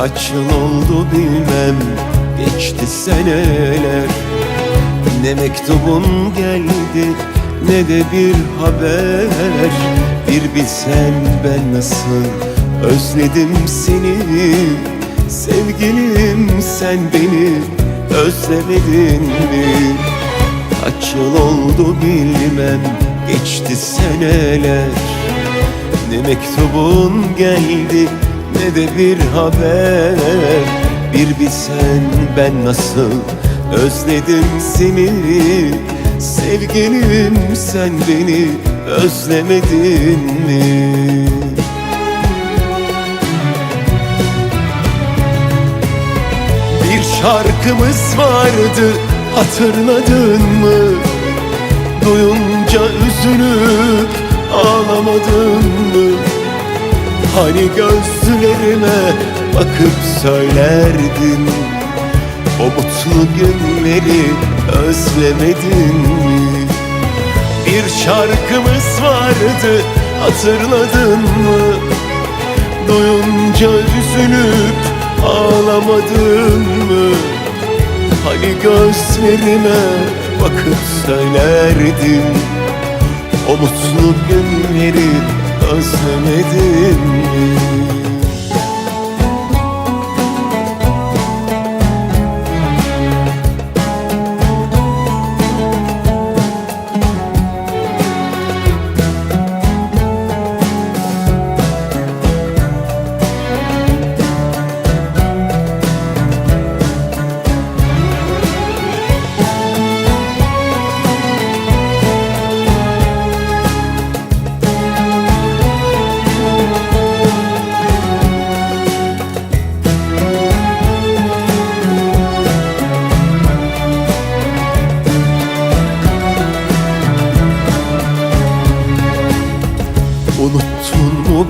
Kaç yıl oldu bilmem Geçti seneler. Ne mektubun geldi Ne de bir haber. Bir bilsen ben nasıl Özledim seni. Sevgilim sen beni Özlemedin mi? Kaç yıl oldu bilmem Geçti seneler. Ne mektubun geldi Ne de bir haber Bir bilsen ben nasıl Özledim seni Sevgilim sen beni Özlemedin mi? Bir şarkımız vardı hatırladın mı? Duyunca üzülüp ağlamadın mı? Hani gözlerime bakıp söylerdin O mutlu günleri özlemedin mi? Bir şarkımız vardı hatırladın mı? Duyunca üzülüp ağlamadın mı? Hani gözlerime bakıp söylerdin O mutlu günleri özlemedin mi?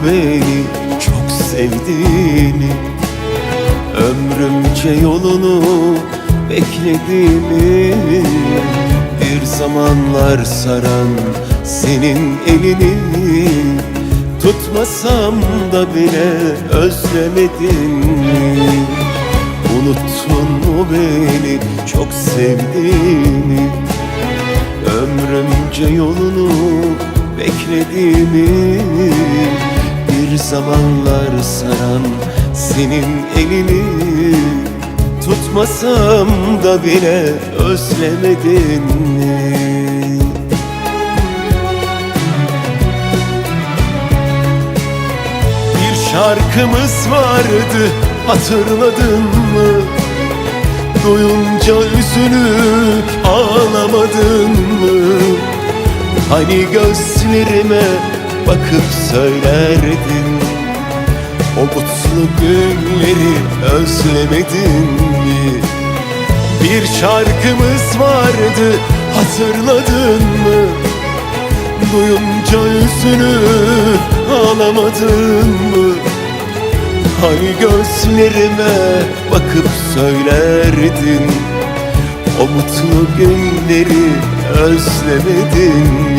Beni çok sevdiğini Ömrümce yolunu beklediğimi Bir zamanlar saran senin elini Tutmasam da bile özlemedin mi? Unuttun mu beni çok sevdiğini Ömrümce yolunu beklediğimi zamanlar saran senin elini Tutmasam da bile özlemedin mi? Bir şarkımız vardı hatırladın mı? Duyunca üzülüp ağlamadın mı? Hani gözlerime bakıp söylerdin O mutlu günleri özlemedin mi? Bir şarkımız vardı hatırladın mı? Duyunca üzülüp ağlamadın mı? Hani gözlerime bakıp söylerdin O mutlu günleri özlemedin?